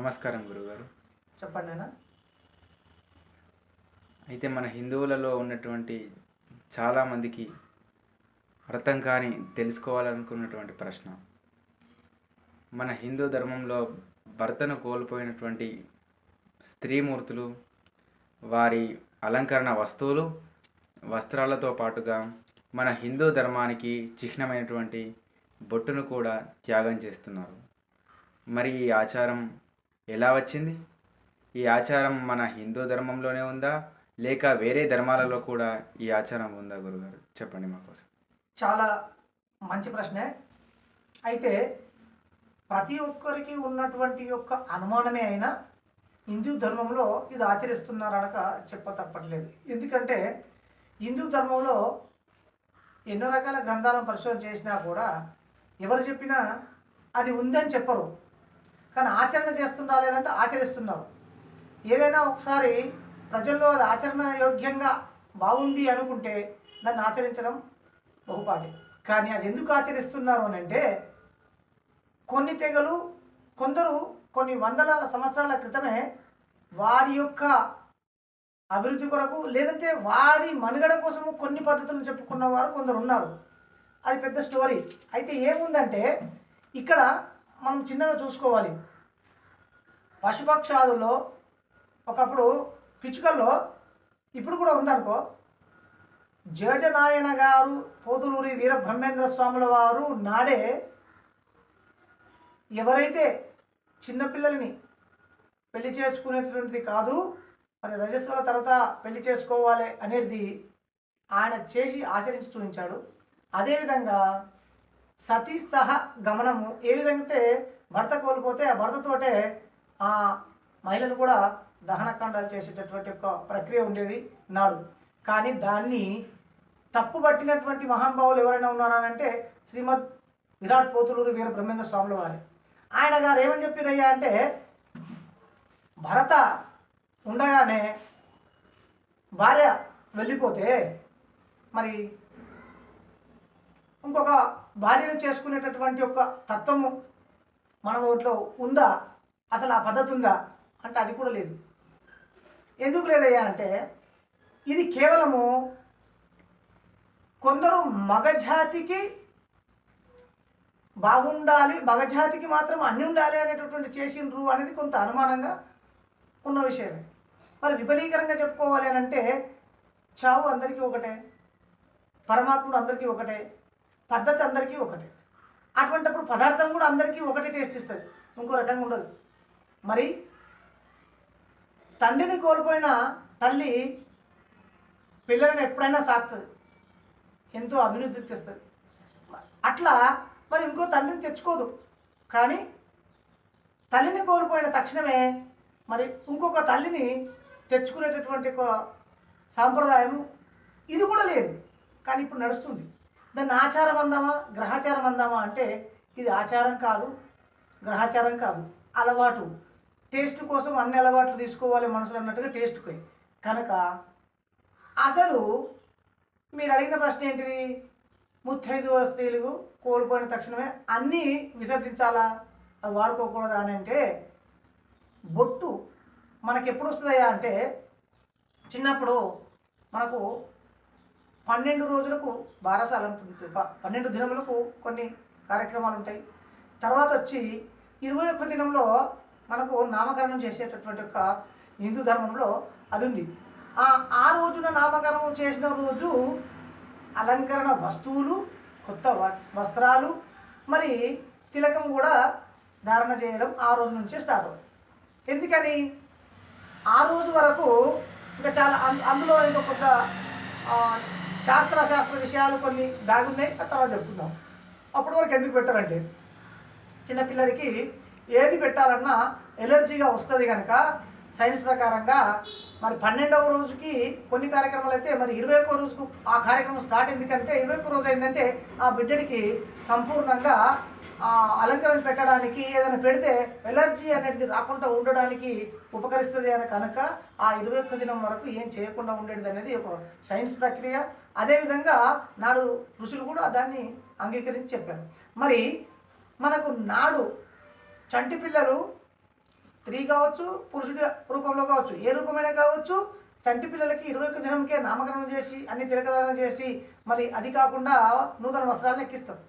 నమస్కారం గురుగారు. చెప్పండి అయితే మన హిందువులలో ఉన్నటువంటి చాలామందికి అర్థం కాని తెలుసుకోవాలనుకున్నటువంటి ప్రశ్న. మన హిందూ ధర్మంలో భర్తను కోల్పోయినటువంటి స్త్రీమూర్తులు వారి అలంకరణ వస్తువులు వస్త్రాలతో పాటుగా మన హిందూ ధర్మానికి చిహ్నమైనటువంటి బొట్టును కూడా త్యాగం చేస్తున్నారు. మరి ఈ ఆచారం ఎలా వచ్చింది? ఈ ఆచారం మన హిందూ ధర్మంలోనే ఉందా? లేక వేరే ధర్మాలలో కూడా ఈ ఆచారం ఉందా గురుగారు? చెప్పండి మాకోసం చాలా మంచి ప్రశ్నే. అయితే ప్రతి ఒక్కరికి ఉన్నటువంటి యొక్క అనుమానమే అయినా హిందూ ధర్మంలో ఇది ఆచరిస్తున్నారనక చెప్ప తప్పట్లేదు. ఎందుకంటే హిందూ ధర్మంలో ఎన్నో రకాల గ్రంథాలను పరిశోధన చేసినా కూడా ఎవరు చెప్పినా అది ఉందని చెప్పరు. కానీ ఆచరణ చేస్తున్నా లేదంటే ఆచరిస్తున్నారు ఏదైనా ఒకసారి ప్రజల్లో అది ఆచరణ యోగ్యంగా బాగుంది అనుకుంటే దాన్ని ఆచరించడం బహుపాటి. కానీ అది ఎందుకు ఆచరిస్తున్నారు అని అంటే కొన్ని తెగలు కొందరు కొన్ని వందల సంవత్సరాల క్రితమే వాడి యొక్క అభివృద్ధి కొరకు లేదంటే వాడి మనుగడ కోసము కొన్ని పద్ధతులు చెప్పుకున్న వారు కొందరు ఉన్నారు. అది పెద్ద స్టోరీ. అయితే ఏముందంటే ఇక్కడ మనం చిన్నగా చూసుకోవాలి. పశుపక్షాదుల్లో ఒకప్పుడు పిచ్చుకల్లో ఇప్పుడు కూడా ఉందనుకో జయజనాయన గారు పోతులూరి వీరబ్రహ్మేంద్ర స్వాముల వారు నాడే ఎవరైతే చిన్నపిల్లల్ని పెళ్ళి చేసుకునేటువంటిది కాదు మరి రజస్వల తర్వాత పెళ్ళి చేసుకోవాలి అనేది ఆయన చేసి ఆచరించి చూపించాడు. అదేవిధంగా సతీ సహ గమనము ఏ విధంగా అయితే భర్త కోల్పోతే ఆ భర్తతోటే ఆ మహిళను కూడా దహనకాండాలు చేసేటటువంటి ఒక ప్రక్రియ ఉండేది నాడు. కానీ దాన్ని తప్పుపట్టినటువంటి మహానుభావులు ఎవరైనా ఉన్నారనంటే శ్రీమద్ విరాట్ పోతులూరు వీర బ్రహ్మేంద్ర స్వాముల వారి. ఆయన గారు ఏమని చెప్పిరయ్యా అంటే భరత ఉండగానే భార్య వెళ్ళిపోతే మరి ఇంకొక భార్యను చేసుకునేటటువంటి ఒక తత్వము మన దాంట్లో ఉందా? అసలు ఆ పద్ధతి ఉందా? అంటే అది కూడా లేదు. ఎందుకు లేదయ్యా అంటే ఇది కేవలము కొందరు మగజాతికి బాగుండాలి మగజాతికి మాత్రం అన్ని ఉండాలి అనేటటువంటి చేసిండ్రు అనేది కొంత అనుమానంగా ఉన్న విషయమే. మరి విపలీకరంగా చెప్పుకోవాలి అని అంటే చావు అందరికీ ఒకటే పరమాత్ముడు అందరికీ ఒకటే పద్ధతి అందరికీ ఒకటే. అటువంటిప్పుడు పదార్థం కూడా అందరికీ ఒకటే టేస్ట్ ఇస్తుంది. ఇంకో రకంగా ఉండదు. మరి తండ్రిని కోల్పోయిన తల్లి పిల్లలను ఎప్పుడైనా సాకుతుంది. ఎంతో అభివృద్ధి తెస్తుంది. అట్లా మరి ఇంకో తండ్రిని తెచ్చుకోదు. కానీ తల్లిని కోల్పోయిన తక్షణమే మరి ఇంకొక తల్లిని తెచ్చుకునేటటువంటి ఒక సాంప్రదాయం ఇది కూడా లేదు. కానీ ఇప్పుడు నడుస్తుంది. దాన్ని ఆచారం అందామా? గ్రహాచారం అందామా అంటే ఇది ఆచారం కాదు గ్రహాచారం కాదు అలవాటు. టేస్ట్ కోసం అన్ని అలవాట్లు తీసుకోవాలి మనసులో అన్నట్టుగా టేస్ట్కి కనుక అసలు మీరు అడిగిన ప్రశ్న ఏంటిది? ముత్తైదు స్త్రీలు కోల్పోయిన తక్షణమే అన్నీ విసర్జించాలా? అవి వాడుకోకూడదా అని అంటే బొట్టు మనకి ఎప్పుడు వస్తుందయ్యా అంటే చిన్నప్పుడు మనకు పన్నెండు రోజులకు బారసాల పన్నెండు దినములకు కొన్ని కార్యక్రమాలు ఉంటాయి. తర్వాత వచ్చి ఇరవై ఒక్క దినంలో మనకు నామకరణం చేసేటటువంటి ఒక హిందూ ధర్మంలో అది ఉంది. ఆ ఆ రోజున నామకరణం చేసిన రోజు అలంకరణ వస్తువులు కొత్త వస్త్రాలు మరి తిలకం కూడా ధారణ చేయడం ఆ రోజు నుంచే స్టార్ట్ అవుతుంది. ఎందుకని? ఆ రోజు వరకు ఇంకా చాలా అందులో ఇంకా కొత్త శాస్త్ర శాస్త్ర విషయాలు కొన్ని దాగున్నాయి ఆ తర్వాత చెప్పుకుందాం. అప్పటి వరకు ఎందుకు పెట్టారంటే చిన్నపిల్లడికి ఏది పెట్టాలన్నా ఎలర్జీగా వస్తుంది కనుక సైన్స్ ప్రకారంగా మరి పన్నెండవ రోజుకి కొన్ని కార్యక్రమాలు అయితే మరి ఇరవై ఒక్క రోజుకు ఆ కార్యక్రమం స్టార్ట్ ఎందుకంటే ఇరవై ఒక్క రోజు అయిందంటే ఆ బిడ్డడికి సంపూర్ణంగా అలంకరణ పెట్టడానికి ఏదైనా పెడితే ఎలర్జీ అనేది రాకుండా ఉండడానికి ఉపకరిస్తుంది అని కనుక ఆ ఇరవై ఒక్క దినం వరకు ఏం చేయకుండా ఉండేది అనేది ఒక సైన్స్ ప్రక్రియ. అదేవిధంగా నాడు ఋషులు కూడా దాన్ని అంగీకరించి చెప్పారు. మరి మనకు నాడు చంటి పిల్లలు స్త్రీ కావచ్చు పురుషుడి రూపంలో కావచ్చు ఏ రూపమైనా కావచ్చు చంటి పిల్లలకి ఇరవై ఒక్క దినంకే నామకరణం చేసి అన్ని తిలకధారణ చేసి మరి అది కాకుండా నూతన వస్త్రాలను ఎక్కిస్తారు.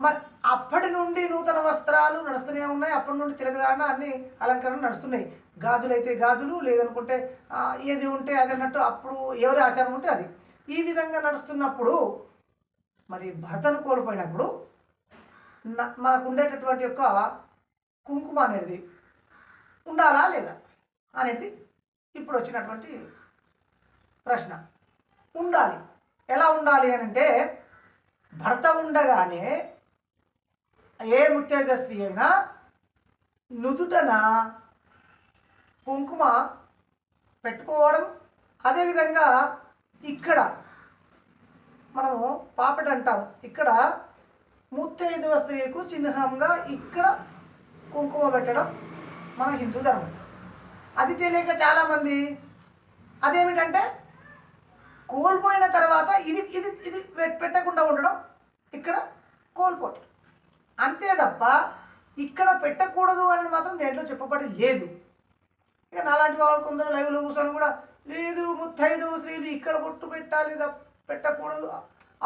మరి అప్పటి నుండి నూతన వస్త్రాలు నడుస్తూనే ఉన్నాయి. అప్పటి నుండి తిలకధారణ అన్ని అలంకరణ నడుస్తున్నాయి. గాజులు అయితే గాజులు లేదనుకుంటే ఏది ఉంటే అది అన్నట్టు అప్పుడు ఎవరి ఆచారం ఉంటే అది. ఈ విధంగా నడుస్తున్నప్పుడు మరి భర్తను కోల్పోయినప్పుడు మనకు ఉండేటటువంటి యొక్క కుంకుమ అనేది ఉండాలా లేదా అనేది ఇప్పుడు వచ్చినటువంటి ప్రశ్న. ఉండాలి. ఎలా ఉండాలి అని అంటే భర్త ఉండగానే ఏ ముత్తైద స్త్రీ అయినా నుదుటన కుంకుమ పెట్టుకోవడం అదేవిధంగా ఇక్కడ మనము పాపట అంటాం ఇక్కడ ముత్తైదవ స్త్రీకు చిహ్నంగా ఇక్కడ కుంకుమ పెట్టడం మన హిందూ ధర్మం. అది తెలియక చాలామంది అదేమిటంటే కోల్పోయిన తర్వాత ఇది ఇది ఇది పెట్టకుండా ఉండడం ఇక్కడ కోల్పోతారు. అంతే తప్ప ఇక్కడ పెట్టకూడదు అని మాత్రం దేంట్లో చెప్పబడి లేదు. ఇక నాలాంటి వాళ్ళు కొందరు లైవ్లో కూర్చొని కూడా లేదు ముత్తైదు స్త్రీలు ఇక్కడ బొట్టు పెట్టాలి పెట్టకూడదు.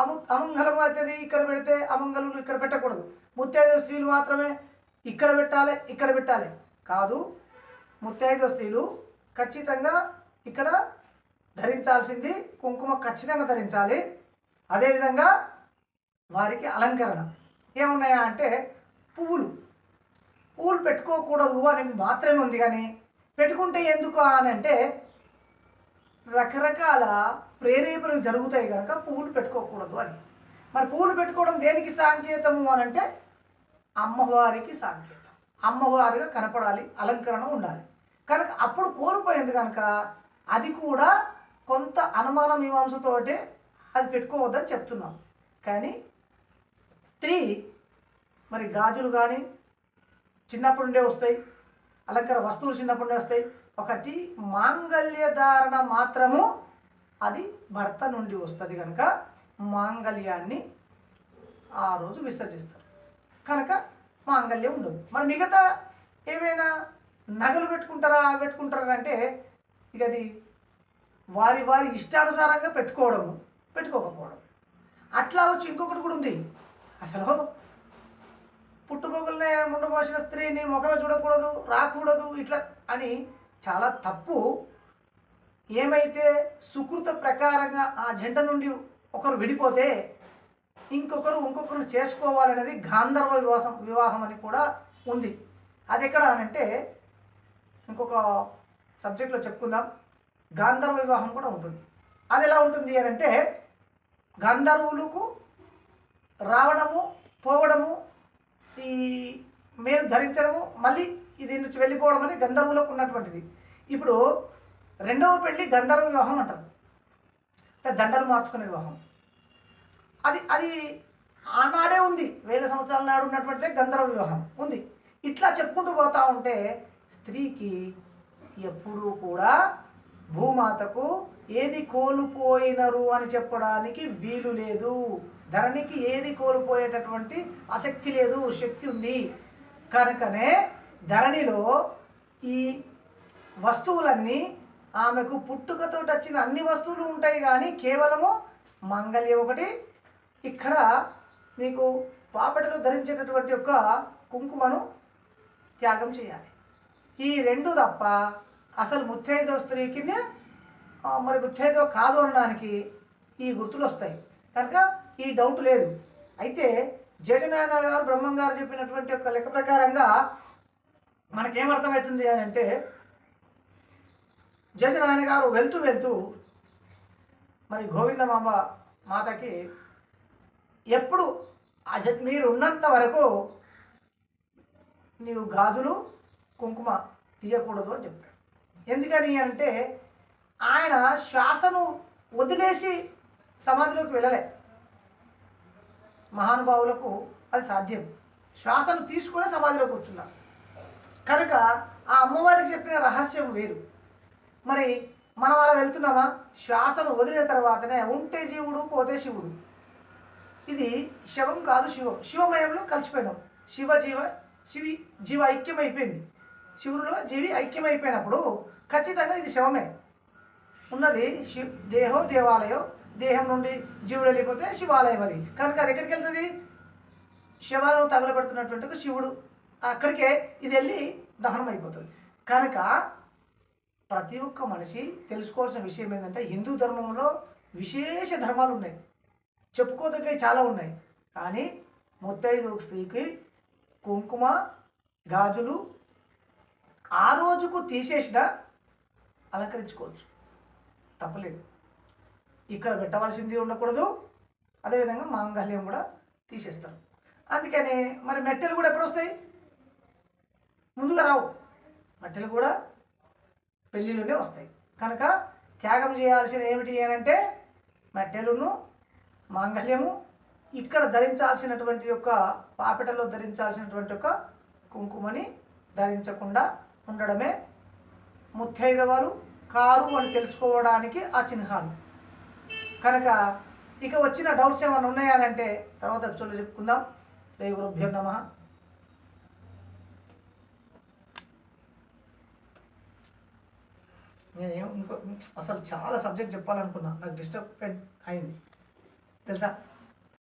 అము అమంగళం అవుతుంది ఇక్కడ పెడితే అమంగళులు ఇక్కడ పెట్టకూడదు. ముత్తైదు స్త్రీలు మాత్రమే ఇక్కడ పెట్టాలి ఇక్కడ పెట్టాలి. కాదు ముత్తైదు స్త్రీలు ఖచ్చితంగా ఇక్కడ ధరించాల్సింది కుంకుమ ఖచ్చితంగా ధరించాలి. అదేవిధంగా వారికి అలంకరణ. ఏమున్నాయా అంటే పువ్వులు. పువ్వులు పెట్టుకోకూడదు అనేది మాత్రమే ఉంది కానీ పెట్టుకుంటే ఎందుకు అని అంటే రకరకాల ప్రేరేపణలు జరుగుతాయి కనుక పువ్వులు పెట్టుకోకూడదు అని. మరి పువ్వులు పెట్టుకోవడం దేనికి సాంకేతము అని అంటే అమ్మవారికి సాంకేతం. అమ్మవారిగా కనపడాలి అలంకరణ ఉండాలి. కనుక అప్పుడు కోల్పోయింది కనుక అది కూడా కొంత అనుమాన మీమాంసతోటే అది పెట్టుకోవద్దని చెప్తున్నాం. కానీ స్త్రీ మరి గాజులు కానీ చిన్నప్పటి నుండే వస్తాయి అలంకార వస్తువులు చిన్నప్పటి నుండి వస్తాయి. ఒకటి మాంగళ్య ధారణ మాత్రము అది భర్త నుండి వస్తుంది కనుక మాంగళ్యాన్ని ఆ రోజు విసర్జిస్తారు. కనుక మాంగళ్యం ఉండదు. మరి మిగతా ఏమైనా నగలు పెట్టుకుంటారా అవి పెట్టుకుంటారా అంటే ఇక అది వారి వారి ఇష్టానుసారంగా పెట్టుకోవడము పెట్టుకోకపోవడం. అట్లా వచ్చి ఇంకొకటి కూడా ఉంది. అసలు పుట్టుబొగులనే ముండమోసిన స్త్రీని ముఖమే చూడకూడదు రాకూడదు ఇట్లా అని చాలా తప్పు. ఏమైతే సుకృత ప్రకారంగా ఆ జంట నుండి ఒకరు విడిపోతే ఇంకొకరు ఇంకొకరు చేసుకోవాలనేది గాంధర్వ వివాహం వివాహం అని కూడా ఉంది. అది ఎక్కడ అనంటే ఇంకొక సబ్జెక్ట్లో చెప్పుకుందాం. గాంధర్వ వివాహం కూడా ఉంటుంది. అది ఎలా ఉంటుంది అని అంటే గంధర్వులకు రావడము పోవడము ఈ మేలు ధరించడము మళ్ళీ ఇది నుంచి వెళ్ళిపోవడం అనేది గంధర్వులకు ఉన్నటువంటిది. ఇప్పుడు రెండవ పెళ్ళి గంధర్వ వివాహం అంటారు. అంటే దండలు మార్చుకునే వివాహం. అది అది ఆనాడే ఉంది. వేల సంవత్సరాల నాడు ఉన్నటువంటిదే గంధర్వ వివాహం. ఉంది. ఇట్లా చెప్పుకుంటూ పోతా ఉంటే స్త్రీకి ఎప్పుడూ కూడా భూమాతకు ఏది కోల్పోయినరు అని చెప్పడానికి వీలు లేదు. ధరణికి ఏది కోల్పోయేటటువంటి ఆసక్తి లేదు శక్తి ఉంది. కనుకనే ధరణిలో ఈ వస్తువులన్నీ ఆమెకు పుట్టుకతో వచ్చిన అన్ని వస్తువులు ఉంటాయి కానీ కేవలము మంగళ్యం ఒకటి. ఇక్కడ నీకు పాపటలో ధరించేటటువంటి యొక్క కుంకుమను త్యాగం చేయాలి. ఈ రెండు తప్ప అసలు ముత్తైదో స్త్రీకి మరి ముత్తైదో కాదు అనడానికి ఈ గుర్తులు వస్తాయి. కనుక ఈ డౌట్ లేదు. అయితే జయనారాయణ గారు బ్రహ్మం గారు చెప్పినటువంటి ఒక లెక్క ప్రకారంగా మనకేమర్థమవుతుంది అని అంటే జయనారాయణ గారు వెళ్తూ వెళ్తూ మరి గోవిందమాంబ మాతకి ఎప్పుడు అసలు మీరు ఉన్నంత వరకు నీవు గాజులు కుంకుమ తీయకూడదు అని చెప్పాడు. ఎందుకని అంటే ఆయన శ్వాసను వదిలేసి సమాధిలోకి వెళ్ళలే. మహానుభావులకు అది సాధ్యం. శ్వాసను తీసుకునే సమాధిలో కూర్చున్నారు కనుక ఆ అమ్మవారికి చెప్పిన రహస్యం వేరు. మరి మనం అలా వెళ్తున్నామా? శ్వాసను వదిలిన తర్వాతనే ఉంటే జీవుడు పోతే శివుడు. ఇది శవం కాదు శివం. శివమయంలో కలిసిపోయినాం. శివ జీవ శివి జీవ ఐక్యం అయిపోయింది శివునిలో జీవి ఐక్యమైపోయినప్పుడు ఖచ్చితంగా ఇది శవమే. ఉన్నది శివ దేహో దేవాలయం దేహం నుండి జీవుడు వెళ్ళిపోతే శివాలయం అది. కనుక అది ఎక్కడికి వెళ్తుంది? శివాలయం తగలబెడుతున్నటువంటి శివుడు. అక్కడికే ఇది వెళ్ళి దహనం అయిపోతుంది కనుక ప్రతి ఒక్క మనిషి తెలుసుకోవాల్సిన విషయం ఏంటంటే హిందూ ధర్మంలో విశేష ధర్మాలు ఉన్నాయి. చెప్పుకోదగ్గవి చాలా ఉన్నాయి. కానీ ముత్తైదు స్త్రీకి కుంకుమ గాజులు ఆ రోజుకు తీసేసిన అలంకరించుకోవచ్చు. తప్పలేదు. ఇక్కడ పెట్టవలసింది ఉండకూడదు. అదేవిధంగా మాంగళ్యం కూడా తీసేస్తారు. అందుకని మరి మెట్టెలు కూడా ఎప్పుడు వస్తాయి? ముందుగా రావు. మెట్టెలు కూడా పెళ్ళిళ్ళునే వస్తాయి. కనుక త్యాగం చేయాల్సింది ఏమిటి అని అంటే మెట్టెలును మాంగళ్యము ఇక్కడ ధరించాల్సినటువంటి యొక్క పాపిటలో ధరించాల్సినటువంటి యొక్క కుంకుమని ధరించకుండా ఉండడమే ముత్తైదవాలు కారు అని తెలుసుకోవడానికి ఆ చిహ్నాలు. కనుక ఇక వచ్చిన డౌట్స్ ఏమైనా ఉన్నాయా అని అంటే తర్వాత ఎపిసోడ్లో చెప్పుకుందాం. శ్రీ గురుభ్యో నమ. నేను ఇంకో అసలు చాలా సబ్జెక్ట్ చెప్పాలనుకున్నా. నాకు డిస్టర్బ్ అయింది. తెలుసా?